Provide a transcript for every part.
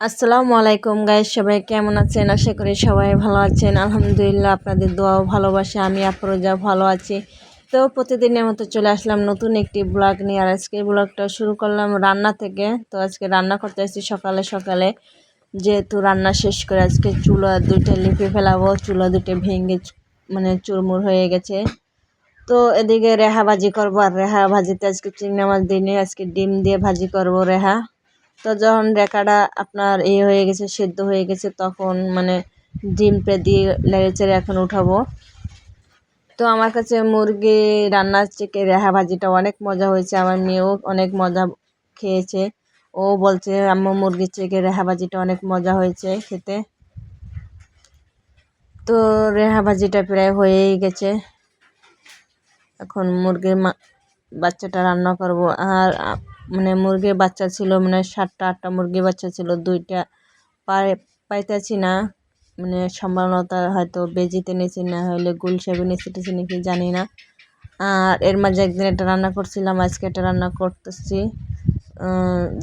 আসসালামু আলাইকুম গাইস, সবাই কেমন আছেন? আশা করি সবাই ভালো আছেন। আলহামদুলিল্লাহ আপনাদের দোয়াও ভালোবাসে, আমি যা ভালো আছি। তো প্রতিদিনের মতো চলে আসলাম নতুন একটি ব্লগ নিয়ে, আর আজকে ব্লগটা শুরু করলাম রান্না থেকে। তো আজকে রান্না করতে আসছি সকালে সকালে। যেহেতু রান্না শেষ করে আজকে চুলা দুইটা লিপে ফেলাবো, চুলা দুটো ভেঙে মানে চুরমুর হয়ে গেছে। তো এদিকে রেহা ভাজি করব, আর রেহা ভাজিতে আজকে চিংড়ি মাছ দিয়ে আজকে ডিম দিয়ে ভাজি করব রেহা। তো যখন রেখাটা আপনার এ হয়ে গেছে, সেদ্ধ হয়ে গেছে, তখন মানে ডিমটা দিয়ে লেড়েচেড়ে এখন উঠাবো। তো আমার কাছে মুরগি রান্নার চেকে রেহা ভাজিটা অনেক মজা হয়েছে। আমার মেয়েও অনেক মজা খেয়েছে। ও বলছে, আম্মু, মুরগির চেকে রেহা ভাজিটা অনেক মজা হয়েছে খেতে। তো রেহা ভাজিটা প্রায় হয়েই গেছে। এখন মুরগির বাচ্চাটা রান্না করব। আর মানে মুরগির বাচ্চা ছিল মানে সাতটা, আটটা মুরগির বাচ্চা ছিল, দুইটা। পাই, পাইতেছি না মানে সম্ভাবনত হয়তো বেজিতে নিয়েছি, না হলে গুল সেবে নিয়েছি নাকি জানি না। আর এর মাঝে একদিন এটা রান্না করছিলাম, আজকে এটা রান্না করতেছি।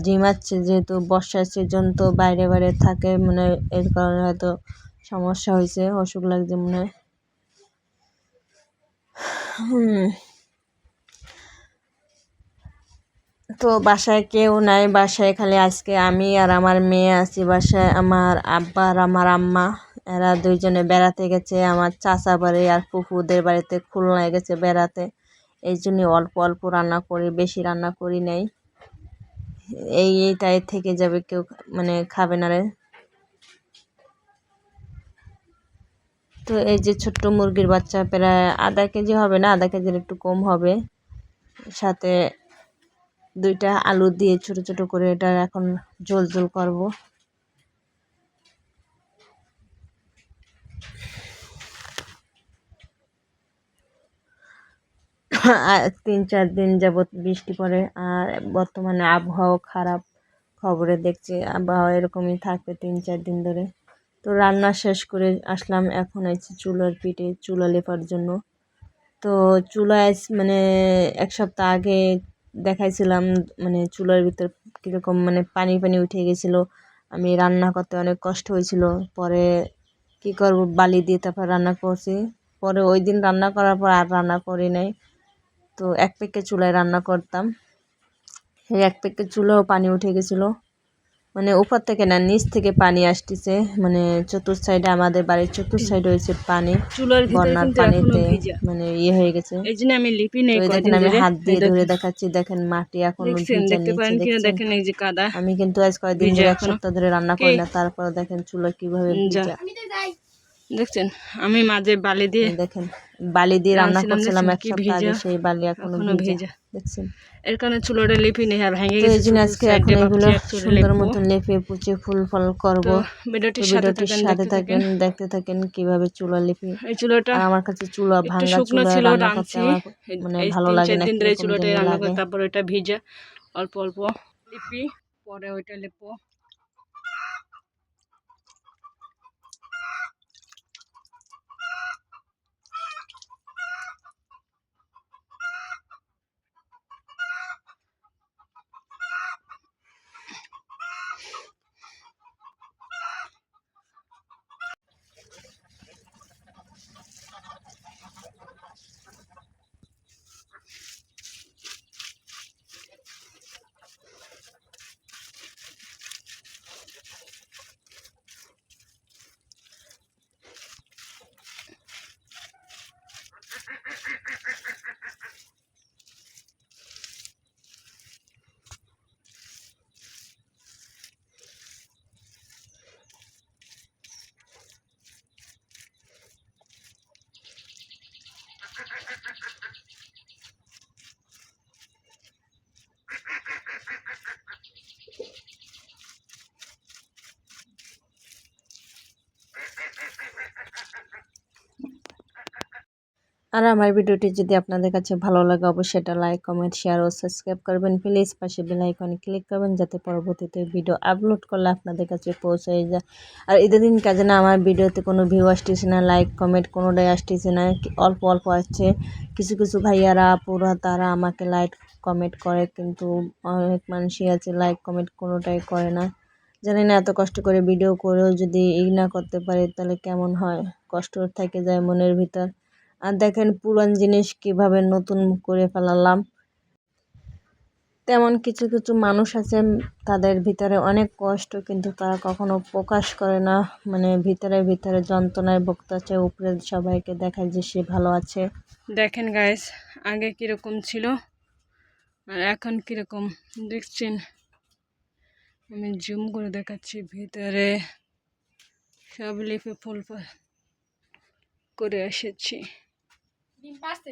জিমাচ্ছে যেহেতু বর্ষার সিজন তো বাইরে বাইরে থাকে মানে এর কারণে হয়তো সমস্যা হয়েছে, অসুখ লাগছে মনে হয়। তো বাসায় কেউ নাই, বাসায় খালি আজকে আমি আর আমার মেয়ে আছি বাসায়, আমার আব্বা আর আমার আম্মা। এরা দুইজনে বেড়াতে গেছে, আমার চাচা বাড়ি আর ফুফুদের বাড়িতে খুলনায় গেছে বেড়াতে। এই জন্যই অল্প অল্প রান্না করি, বেশি রান্না করি নাই। এই এইটাই থেকে যাবে কেউ মানে খাবে না রে। তো এই যে ছোট্ট মুরগির বাচ্চা, প্রায় আধা কেজি হবে না, আধা কেজির একটু কম হবে। সাথে দুইটা আলু দিয়ে ছোট ছোট করে এটা এখন জোল জোল করব। তিন চার দিন যাবৎ বৃষ্টি পড়ে আর বর্তমানে আবহাওয়া খারাপ খবরে দেখছি, আবহাওয়া এরকমই থাকবে তিন চার দিন ধরে। তো রান্না শেষ করে আসলাম এখন আছে চুলার পিঠে, চুলা লেপার জন্য। তো চুলায় মানে এক সপ্তাহ আগে দেখাইছিলাম মানে চুলার ভিতর কীরকম মানে পানি পানি উঠে গেছিল। আমি রান্না করতে অনেক কষ্ট হয়েছিল। পরে কী করব, বালি দিয়ে তারপর রান্না করছি। পরে ওই দিন রান্না করার পর আর রান্না করি নাই। তো এক পেকে চুলায় রান্না করতাম। সেই এক পেকে চুলাও পানি উঠে গেছিল। মানে উপর থেকে না নিচ থেকে পানি আসতেছে। মানে চতুর সাইডে আমাদের বাড়ির চতুর সাইডে হয়েছে পানি। চুলার বন্যার পানিতে মানে ইয়ে হয়ে গেছে। এই জন্য আমি লিপি নেই দেখেন আমি হাত দিয়ে ধরে দেখাচ্ছি দেখেন মাটি এখন দেখতে পারেন কিনা দেখেন এই যে কাদা। আমি কিন্তু আজ কয়েকদিন ধরে এক সপ্তাহ ধরে রান্না করি না তারপর দেখেন চুলা কীভাবে দেখছেন আমি মাঝে বালি দিয়ে দেখেন বালি দিয়ে রান্না করছিলাম এক সপ্তাহ আগে সেই বালি এখনও ভিজা। দেখছেন? এর কারণে চুলোটা লেপি নেই আর ভেঙে গেছে এই জন্য আজকে এখন এগুলো সুন্দর মতন লেপে পুচে ফুল ফল করব। ভিডিওটির সাথে থাকেন দেখতে থাকেন কীভাবে চুলা লেপি। এই চুলোটা আমার কাছে চুলা ভাঙা চুলা ছিল মানে ভালো লাগে না দিন ধরে চুলাটা রান্না করে তারপর এটা ভিজা অল্প অল্প লিপি পরে ওইটা লেপো আর আমার ভিডিওটি যদি আপনাদের কাছে ভালো লাগে, অবশ্যই এটা লাইক, কমেন্ট, শেয়ার ও সাবস্ক্রাইব করবেন। প্লিজ পাশে বেল আইকনে ক্লিক করবেন যাতে পরবর্তীতে ভিডিও আপলোড করলে আপনাদের কাছে পৌঁছে যায়। আর এদের দিন কাজে না আমার ভিডিওতে কোনো ভিউ আসতেছে না লাইক কমেন্ট কোনোটাই আসতেছে না। অল্প অল্প আসছে। কিছু কিছু ভাইয়ারা পুরা তারা আমাকে লাইক কমেন্ট করে, কিন্তু অনেক মানুষই আছে লাইক কমেন্ট কোনোটাই করে না। জানি না, এত কষ্ট করে ভিডিও করেও যদি ই না করতে পারি, তাহলে কেমন হয়? কষ্ট থেকে যায় মনের ভিতর। আর দেখেন পুরান জিনিস কীভাবে নতুন করে ফেলালাম। তেমন কিছু কিছু মানুষ আছে তাদের ভিতরে অনেক কষ্ট, কিন্তু তারা কখনো প্রকাশ করে না। মানে ভিতরে ভিতরে যন্ত্রণায় ভক্ত আছে, উপরে সবাইকে দেখায় যে সে ভালো আছে। দেখেন গাইস আগে কীরকম ছিল আর এখন কীরকম? দেখছেন? আমি জুম করে দেখাচ্ছি ভিতরে। সব লিপে ফুল করে এসেছি। ডিম পারছে